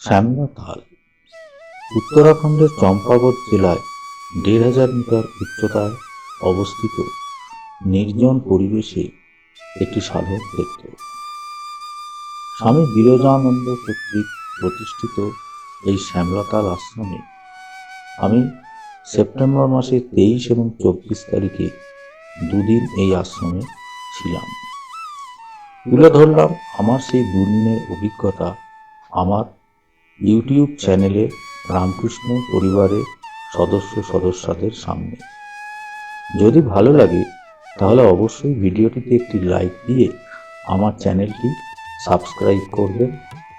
শ্যামলা তাল উত্তরাখণ্ডের চম্পাবত জেলায় দেড় হাজার মিটার উচ্চতায় অবস্থিত নির্জন পরিবেশে একটি সাধক ক্ষেত্র। স্বামী বিরজানন্দ কর্তৃক প্রতিষ্ঠিত এই শ্যামলাতাল আশ্রমে আমি সেপ্টেম্বর মাসের তেইশ এবং চব্বিশ তারিখে দুদিন এই আশ্রমে ছিলাম। তুলে ধরলাম আমার সেই দুদিনের অভিজ্ঞতা, আমার ইউটিউব চ্যানেলে রামকৃষ্ণ পরিবারের সদস্য সদস্যদের সামনে। যদি ভালো লাগে, তাহলে অবশ্যই ভিডিওটিতে একটি লাইক দিয়ে আমার চ্যানেলটি সাবস্ক্রাইব করবেন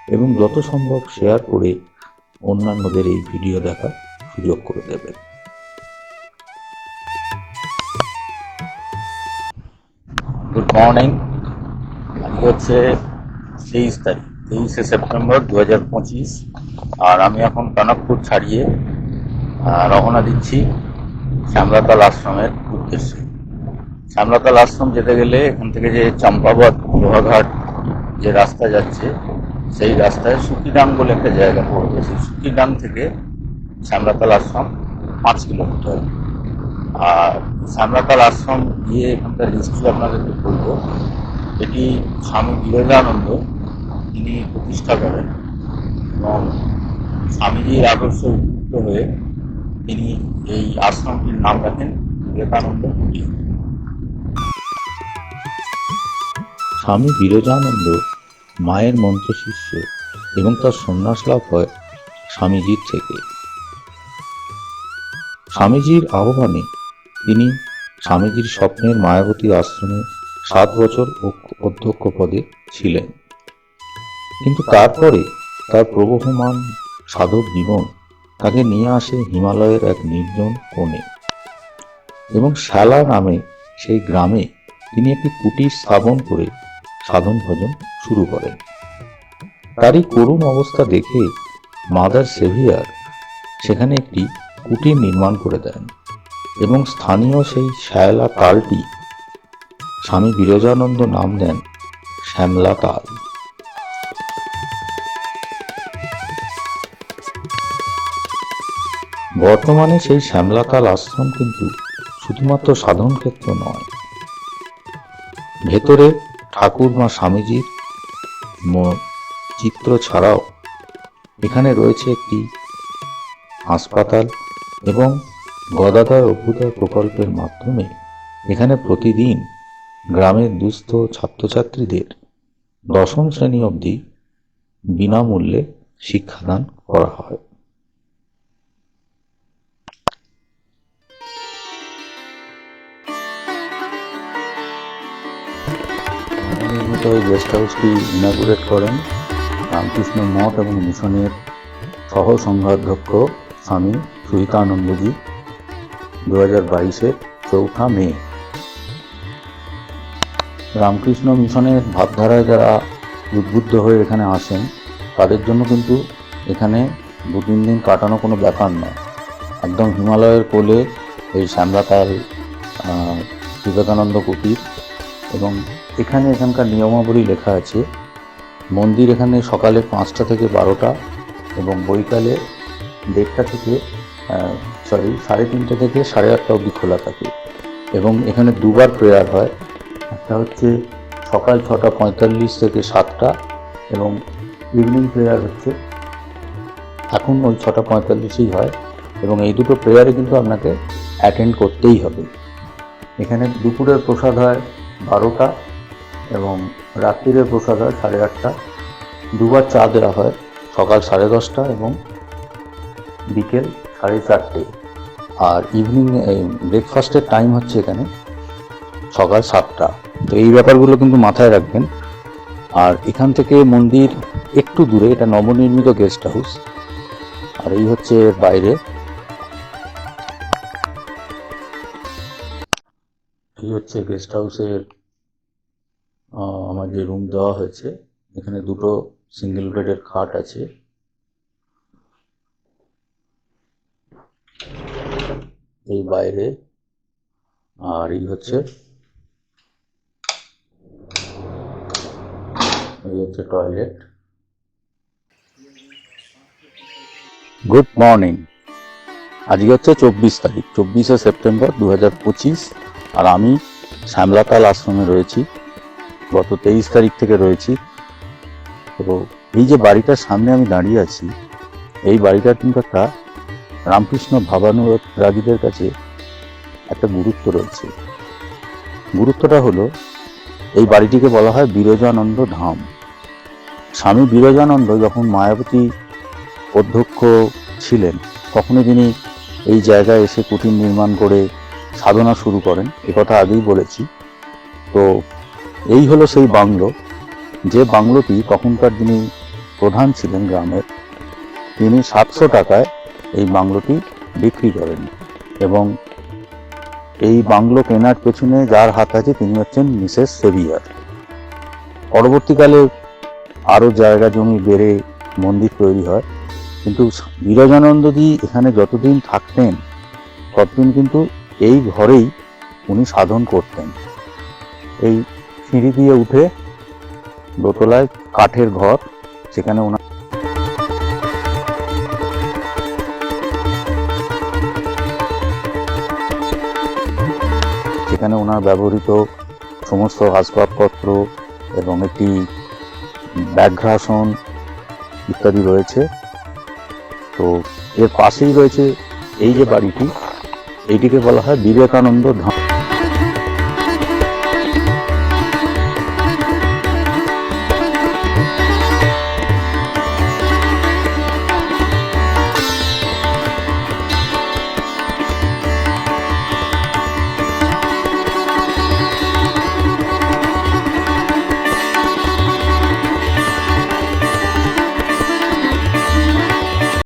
এবং যত সম্ভব শেয়ার করে অন্যান্যদের এই ভিডিও দেখার সুযোগ করে দেবেন। গুড মর্নিং হচ্ছে তেইশ তারিখ। তেইশে সেপ্টেম্বর দু হাজার পঁচিশ। আর আমি এখন কনকপুর ছাড়িয়ে রওনা দিচ্ছি শ্যামলাতাল আশ্রমের উদ্দেশ্যে। শ্যামলাতাল আশ্রম যেতে গেলে এখান থেকে যে চম্পাবত লোহাঘাট যে রাস্তা যাচ্ছে, সেই রাস্তায় সুকিডাং বলে একটা জায়গা পড়বে। সেই সুকিডাং থেকে শ্যামলাতাল আশ্রম পাঁচ কিলোমিটার। আর শ্যামলাতাল আশ্রম গিয়ে এখানকার হিস্ট্রি আপনাদেরকে বলব। এটি স্বামী বিবেকানন্দ তিনি প্রতিষ্ঠা করেন এবং স্বামীজির আদর্শে উদ্বুদ্ধ হয়ে তিনি এই আশ্রমটির নাম রাখেন বিবেকানন্দ কুটির স্বামী বিরজানন্দ মায়ের মন্ত্র শিষ্য এবং তার সন্ন্যাস লাভ হয় স্বামীজির থেকে। স্বামীজির আহ্বানে তিনি স্বামীজির স্বপ্নের মায়াবতী আশ্রমে সাত বছর অধ্যক্ষ পদে ছিলেন। কিন্তু তারপরে তার প্রবহমান সাধক জীবন তাকে নিয়ে আসে হিমালয়ের এক নির্জন কোণে। এবং শ্যালা নামে সেই গ্রামে তিনি একটি কুটির স্থাপন করে সাধন ভজন শুরু করেন। তারই করুণ অবস্থা দেখে মাদার সেভিয়ার সেখানে একটি কুটির নির্মাণ করে দেন এবং স্থানীয় সেই শ্যালা তালটি স্বামী বিরজানন্দ নাম দেন শ্যামলা তাল। বর্তমানে সেই শ্যামলাতাল আশ্রম কিন্তু শুধুমাত্র সাধন ক্ষেত্র নয়। ভেতরে ঠাকুর মা স্বামীজির চিত্র ছাড়াও এখানে রয়েছে একটি হাসপাতাল এবং গদাধর অভ্যুদয় প্রকল্পের মাধ্যমে এখানে প্রতিদিন গ্রামের দুস্থ ছাত্রছাত্রীদের দশম শ্রেণি অবধি বিনামূল্যে শিক্ষাদান করা হয়। নির্মিত এই গেস্ট হাউসটি ইনাগুরেট করেন। রামকৃষ্ণ মঠ এবং মিশনের সহ সংঘাধ্যক্ষ স্বামী সুহিতানন্দজি দু হাজার বাইশের চৌঠা মে। রামকৃষ্ণ মিশনের ভাবধারায় যারা উদ্বুদ্ধ হয়ে এখানে আসেন, তাদের জন্য কিন্তু এখানে দু তিন দিন কাটানো কোনো ব্যাপার নয়। একদম হিমালয়ের কোলে এই শ্যামলাতাল বিবেকানন্দ কুটির এবং এখানে এখানকার নিয়মাবলী লেখা আছে, মন্দির এখানে সকালে পাঁচটা থেকে বারোটা এবং বৈকালে দেড়টা থেকে সরি সাড়ে তিনটে থেকে সাড়ে আটটা অবধি খোলা থাকে। এবং এখানে দুবার প্রেয়ার হয়, একটা হচ্ছে সকাল ছটা পঁয়তাল্লিশ থেকে সাতটা এবং ইভিনিং প্রেয়ার হচ্ছে। এখন ওই ছটা পঁয়তাল্লিশেই হয় এবং এই দুটো প্রেয়ারে কিন্তু আপনাকে অ্যাটেন্ড করতেই হবে। এখানে দুপুরের প্রসাদ হয় বারোটা এবং রাত্রিরের প্রসাদ হয় সাড়ে আটটা। দুবার চা দেওয়া হয় সকাল সাড়ে দশটা এবং বিকেল সাড়ে চারটে। আর ইভিনিং ব্রেকফাস্টের টাইম হচ্ছে এখানে সকাল সাতটা। তো এই ব্যাপারগুলো কিন্তু মাথায় রাখবেন। আর এখান থেকে মন্দির একটু দূরে, এটা নবনির্মিত গেস্ট হাউস আর এই হচ্ছে বাইরে। এই হচ্ছে গেস্ট হাউসের আমার যে রুম দেওয়া হয়েছে, এখানে দুটো সিঙ্গেল বেডের খাট আছে। এই বাইরে, আর এই হচ্ছে এই হচ্ছে টয়লেট গুড মর্নিং আজকে হচ্ছে চব্বিশ তারিখ, চব্বিশে সেপ্টেম্বর দু হাজার পঁচিশ, আর আমি শ্যামলাতাল আশ্রমে রয়েছি। গত তেইশ তারিখ থেকে রয়েছি। তো এই যে বাড়িটার সামনে আমি দাঁড়িয়ে আছি, এই বাড়িটার কিন্তু একটা রামকৃষ্ণ ভাবানুরাগীদের কাছে একটা গুরুত্ব রয়েছে। গুরুত্বটা হলো, এই বাড়িটিকে বলা হয় বিরজানন্দ ধাম। স্বামী বিরজানন্দ যখন মায়াবতী অধ্যক্ষ ছিলেন, তখনই তিনি এই জায়গায় এসে কুটির নির্মাণ করে সাধনা শুরু করেন। কথা আগেই বলেছি। তো এই হলো সেই বাংলো। যে বাংলোটি তখনকার যিনি প্রধান ছিলেন গ্রামের, তিনি সাতশো টাকায় এই বাংলোটি বিক্রি করেন এবং এই বাংলো কেনার পেছনে যার হাত আছে তিনি হচ্ছেন মিসেস সেভিয়ার। পরবর্তীকালে আরও জায়গা জমি বেড়ে মন্দির তৈরি হয়। কিন্তু বিরজানন্দজি এখানে যতদিন থাকতেন, ততদিন কিন্তু এই ঘরেই উনি সাধন করতেন। এই সিঁড়ি দিয়ে উঠে দোতলায় কাঠের ঘর সেখানে ওনার সেখানে ওনার ব্যবহৃত সমস্ত আসবাবপত্র এবং একটি ব্যাঘ্রাসন ইত্যাদি রয়েছে। তো এর পাশেই রয়েছে এই যে বাড়িটি, এইটিকে বলা হয় বিবেকানন্দ ধাম।